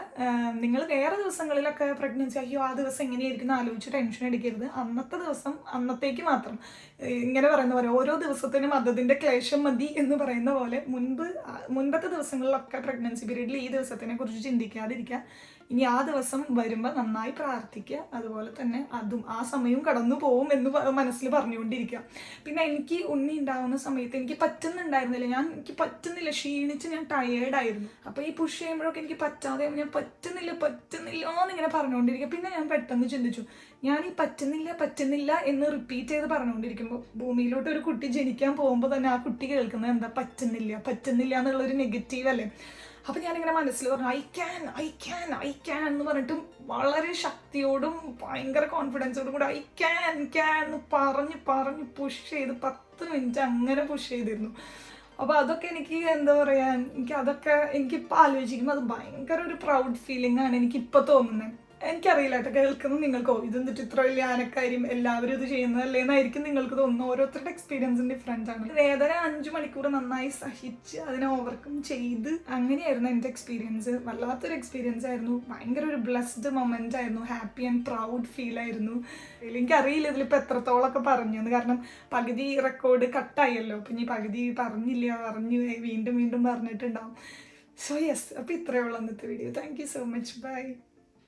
നിങ്ങൾ വേറെ ദിവസങ്ങളിലൊക്കെ പ്രഗ്നൻസി അയ്യോ ആ ദിവസം എങ്ങനെയായിരിക്കും ആലോചിച്ച് ടെൻഷൻ അടിക്കരുത്. അന്നത്തെ ദിവസം അന്നത്തേക്ക് മാത്രം. ഇങ്ങനെ പറയുന്ന പോലെ ഓരോ ദിവസത്തിനും അതതിന്റെ ക്ലേശം മതി എന്ന് പറയുന്ന പോലെ മുൻപ് മുൻപത്തെ ദിവസങ്ങളിലൊക്കെ പ്രഗ്നൻസി പീരീഡിൽ ഈ ദിവസത്തിനെ കുറിച്ച് ചിന്തിക്കാതിരിക്കുക. ഇനി ആ ദിവസം വരുമ്പോൾ നന്നായി പ്രാർത്ഥിക്കുക. അതുപോലെ തന്നെ അതും ആ സമയവും കടന്നു പോകും എന്ന് മനസ്സിൽ പറഞ്ഞുകൊണ്ടിരിക്കുക. പിന്നെ എനിക്ക് ഉണ്ണി ഉണ്ടാവുന്ന സമയത്ത് എനിക്ക് പറ്റുന്നുണ്ടായിരുന്നില്ല. ഞാൻ എനിക്ക് പറ്റുന്നില്ല. ക്ഷീണിച്ച് ഞാൻ ടയേർഡായിരുന്നു അപ്പോൾ ഈ പുഷ് ചെയ്യുമ്പോഴൊക്കെ എനിക്ക് പറ്റാതെ ഞാൻ പറ്റുന്നില്ല പറ്റുന്നില്ല എന്നിങ്ങനെ പറഞ്ഞുകൊണ്ടിരിക്കുക. പിന്നെ ഞാൻ പെട്ടെന്ന് ചിന്തിച്ചു ഞാൻ ഈ പറ്റുന്നില്ല പറ്റുന്നില്ല എന്ന് റിപ്പീറ്റ് ചെയ്ത് പറഞ്ഞുകൊണ്ടിരിക്കുമ്പോൾ ഭൂമിയിലോട്ട് ഒരു കുട്ടി ജനിക്കാൻ പോകുമ്പോൾ തന്നെ ആ കുട്ടി കേൾക്കുന്നത് എന്താ? പറ്റുന്നില്ല പറ്റുന്നില്ല എന്നുള്ളൊരു നെഗറ്റീവ് അല്ലേ? അപ്പം ഞാനിങ്ങനെ മനസ്സിൽ പറഞ്ഞു I can I can I can എന്ന് പറഞ്ഞിട്ടും വളരെ ശക്തിയോടും ഭയങ്കര കോൺഫിഡൻസോടും കൂടെ ഐ ക്യാൻ ക്യാൻ എന്ന് പറഞ്ഞ് പറഞ്ഞ് പുഷ് ചെയ്ത് പത്ത് മിനിറ്റ് അങ്ങനെ പുഷ് ചെയ്തിരുന്നു. അപ്പോൾ അതൊക്കെ എനിക്ക് എന്താ പറയുക എനിക്ക് അതൊക്കെ എനിക്കിപ്പോൾ ആലോചിക്കുമ്പോൾ അത് ഭയങ്കര ഒരു പ്രൗഡ് ഫീലിംഗ് ആണ് എനിക്കിപ്പോൾ തോന്നുന്നത്. എനിക്കറിയില്ല കേട്ടോ കേൾക്കുന്നത് നിങ്ങൾക്കോ ഇതെന്നിട്ട് ഇത്ര വലിയ ആനക്കാര്യം എല്ലാവരും ഇത് ചെയ്യുന്നതല്ലേ എന്നായിരിക്കും നിങ്ങൾക്ക് തോന്നുന്നു ഓരോരുത്തരുടെ എക്സ്പീരിയൻസും ഡിഫറെന്റ് ആണ്. വേദന അഞ്ചു മണിക്കൂർ നന്നായി സഹിച്ച് അതിനെ ഓവർകം ചെയ്ത് അങ്ങനെയായിരുന്നു എന്റെ എക്സ്പീരിയൻസ് വല്ലാത്തൊരു എക്സ്പീരിയൻസ് ആയിരുന്നു. ഭയങ്കര ഒരു ബ്ലെസ്ഡ് മൊമെന്റ് ആയിരുന്നു. ഹാപ്പി ആൻഡ് പ്രൗഡ് ഫീൽ ആയിരുന്നു. എനിക്കറിയില്ല ഇതിലിപ്പോൾ എത്രത്തോളമൊക്കെ പറഞ്ഞെന്ന് കാരണം പകുതി റെക്കോർഡ് കട്ടായല്ലോ അപ്പം ഇനി പകുതി പറഞ്ഞില്ല പറഞ്ഞു വീണ്ടും വീണ്ടും പറഞ്ഞിട്ടുണ്ടാവും. സോ യെസ് അപ്പോൾ ഉള്ളൂ അന്നത്തെ video thank you so much bye